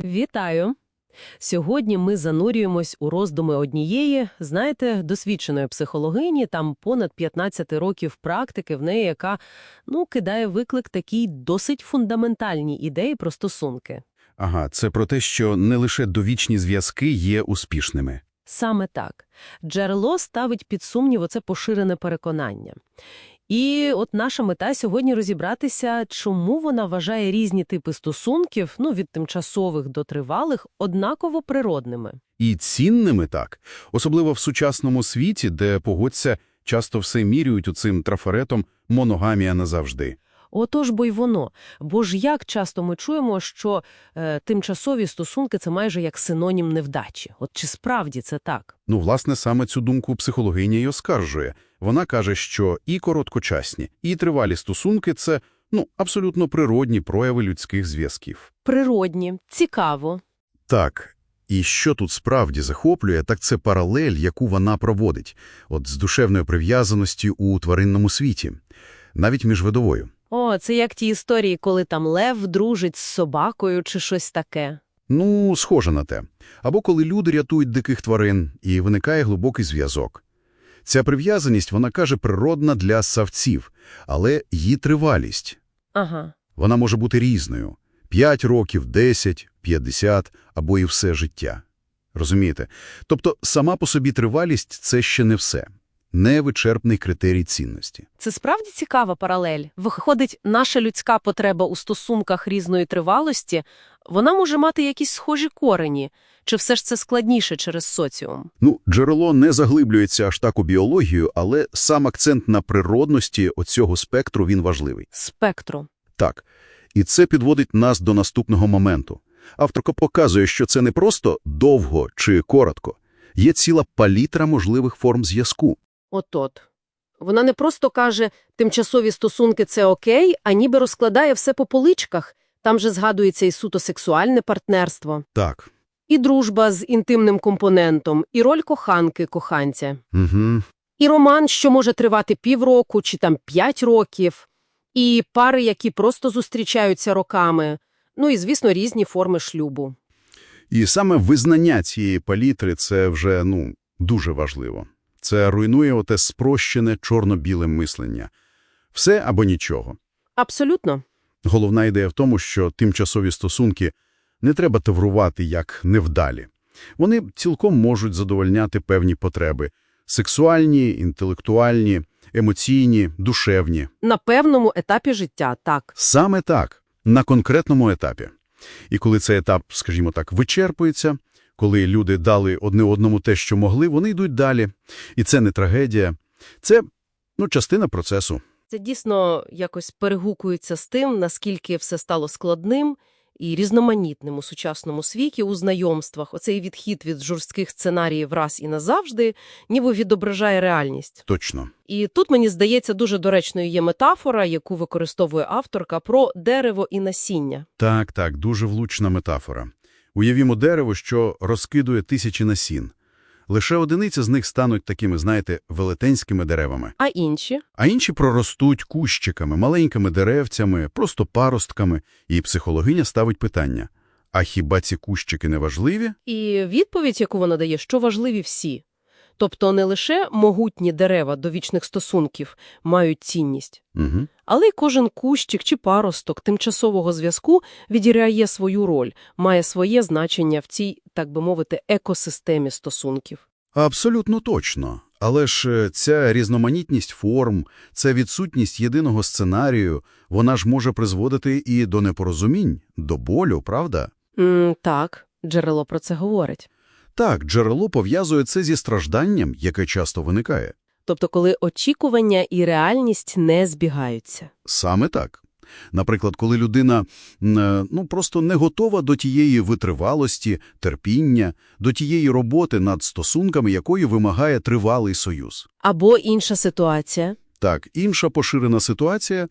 Вітаю! Сьогодні ми занурюємось у роздуми однієї, знаєте, досвідченої психологині, там понад 15 років практики в неї, яка, ну, кидає виклик такій досить фундаментальній ідеї про стосунки. Ага, це про те, що не лише довічні зв'язки є успішними. Саме так. Джерело ставить під сумнів оце поширене переконання. І от наша мета сьогодні розібратися, чому вона вважає різні типи стосунків, ну, від тимчасових до тривалих, однаково природними. І цінними так, особливо в сучасному світі, де, погодься, часто все мірюють у цим трафаретом «моногамія назавжди». Отож бо й воно. Бо ж як часто ми чуємо, що е, тимчасові стосунки – це майже як синонім невдачі. От чи справді це так? Ну, власне, саме цю думку психологиня й оскаржує. Вона каже, що і короткочасні, і тривалі стосунки – це, ну, абсолютно природні прояви людських зв'язків. Природні, цікаво. Так. І що тут справді захоплює, так це паралель, яку вона проводить, от з душевною прив'язаності у тваринному світі, навіть міжвидовою. О, це як ті історії, коли там лев дружить з собакою чи щось таке. Ну, схоже на те. Або коли люди рятують диких тварин, і виникає глибокий зв'язок. Ця прив'язаність, вона каже, природна для савців, але її тривалість. Ага. Вона може бути різною. 5 років, 10, 50 або і все життя. Розумієте? Тобто сама по собі тривалість – це ще не все. Невичерпний критерій цінності. Це справді цікава паралель. Виходить, наша людська потреба у стосунках різної тривалості, вона може мати якісь схожі корені, чи все ж це складніше через соціум? Ну, джерело не заглиблюється аж так у біологію, але сам акцент на природності оцього спектру він важливий. Спектру. Так. І це підводить нас до наступного моменту. Авторка показує, що це не просто довго чи коротко. Є ціла палітра можливих форм зв'язку. От-от. Вона не просто каже, тимчасові стосунки – це окей, а ніби розкладає все по поличках. Там же згадується і суто сексуальне партнерство, Так. і дружба з інтимним компонентом, і роль коханки-коханця, Угу. і роман, що може тривати півроку чи там п'ять років, і пари, які просто зустрічаються роками, ну і, звісно, різні форми шлюбу. І саме визнання цієї палітри – це вже, ну, дуже важливо. Це руйнує оте спрощене чорно-біле мислення. Все або нічого. Абсолютно. Головна ідея в тому, що тимчасові стосунки не треба таврувати як невдалі. Вони цілком можуть задовольняти певні потреби – сексуальні, інтелектуальні, емоційні, душевні. На певному етапі життя – так. Саме так, на конкретному етапі. І коли цей етап, скажімо так, вичерпується, коли люди дали одне одному те, що могли, вони йдуть далі. І це не трагедія, це, ну, частина процесу. Це дійсно якось перегукується з тим, наскільки все стало складним і різноманітним у сучасному світі, у знайомствах. Оцей відхід від жорстких сценаріїв раз і назавжди ніби відображає реальність. Точно. І тут, мені здається, дуже доречною є метафора, яку використовує авторка, про дерево і насіння. Так, так, дуже влучна метафора. Уявімо дерево, що розкидує тисячі насін. Лише одиниці з них стануть такими, знаєте, велетенськими деревами. А інші? А інші проростуть кущиками, маленькими деревцями, просто паростками. І психологиня ставить питання. А хіба ці кущики не важливі? І відповідь, яку вона дає, що важливі всі. Тобто не лише могутні дерева до вічних стосунків мають цінність, Угу. але й кожен кущик чи паросток тимчасового зв'язку відіграє свою роль, має своє значення в цій, так би мовити, екосистемі стосунків. Абсолютно точно. Але ж е, ця різноманітність форм, ця відсутність єдиного сценарію, вона ж може призводити і до непорозумінь, до болю, правда? М, так, джерело про це говорить. Так, джерело пов'язує це зі стражданням, яке часто виникає. Тобто, коли очікування і реальність не збігаються. Саме так. Наприклад, коли людина е, ну, просто не готова до тієї витривалості, терпіння, до тієї роботи над стосунками, якої вимагає тривалий союз. Або інша ситуація. Так, інша поширена ситуація.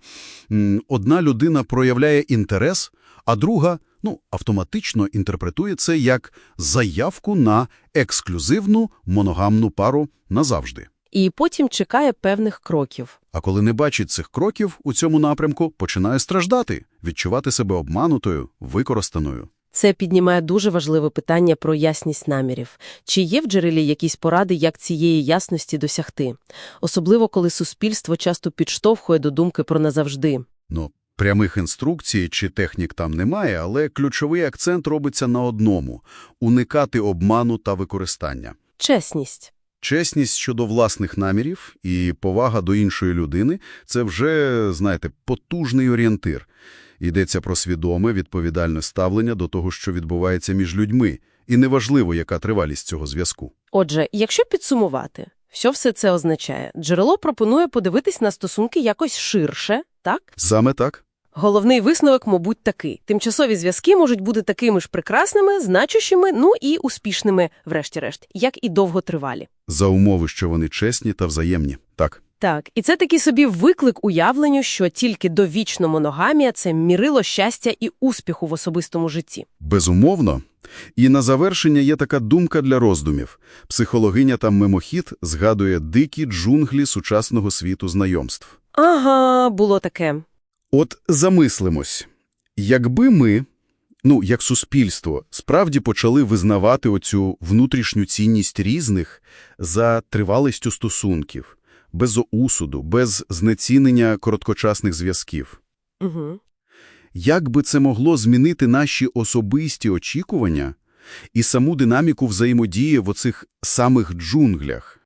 Одна людина проявляє інтерес, а друга ну, автоматично інтерпретує це як заявку на ексклюзивну моногамну пару назавжди. І потім чекає певних кроків. А коли не бачить цих кроків у цьому напрямку, починає страждати, відчувати себе обманутою, використаною. Це піднімає дуже важливе питання про ясність намірів. Чи є в джерелі якісь поради, як цієї ясності досягти? Особливо, коли суспільство часто підштовхує до думки про назавжди. Ну, прямих інструкцій чи технік там немає, але ключовий акцент робиться на одному – уникати обману та використання. Чесність. Чесність щодо власних намірів і повага до іншої людини – це вже, знаєте, потужний орієнтир. Йдеться про свідоме, відповідальне ставлення до того, що відбувається між людьми. І неважливо, яка тривалість цього зв'язку. Отже, якщо підсумувати, що все це означає? Джерело пропонує подивитись на стосунки якось ширше, так? Саме так. Головний висновок, мабуть, такий. Тимчасові зв'язки можуть бути такими ж прекрасними, значущими, ну і успішними, врешті-решт, як і довготривалі. За умови, що вони чесні та взаємні. Так. Так, і це такий собі виклик уявленню, що тільки довічно моногамія – це мірило щастя і успіху в особистому житті. Безумовно. І на завершення є така думка для роздумів. Психологиня там мимохід згадує дикі джунглі сучасного світу знайомств. Ага, було таке. От замислимось. Якби ми, ну, як суспільство, справді почали визнавати оцю внутрішню цінність різних за тривалістю стосунків, без осуду, без знецінення короткочасних зв'язків, Угу. як би це могло змінити наші особисті очікування і саму динаміку взаємодії в оцих самих джунглях?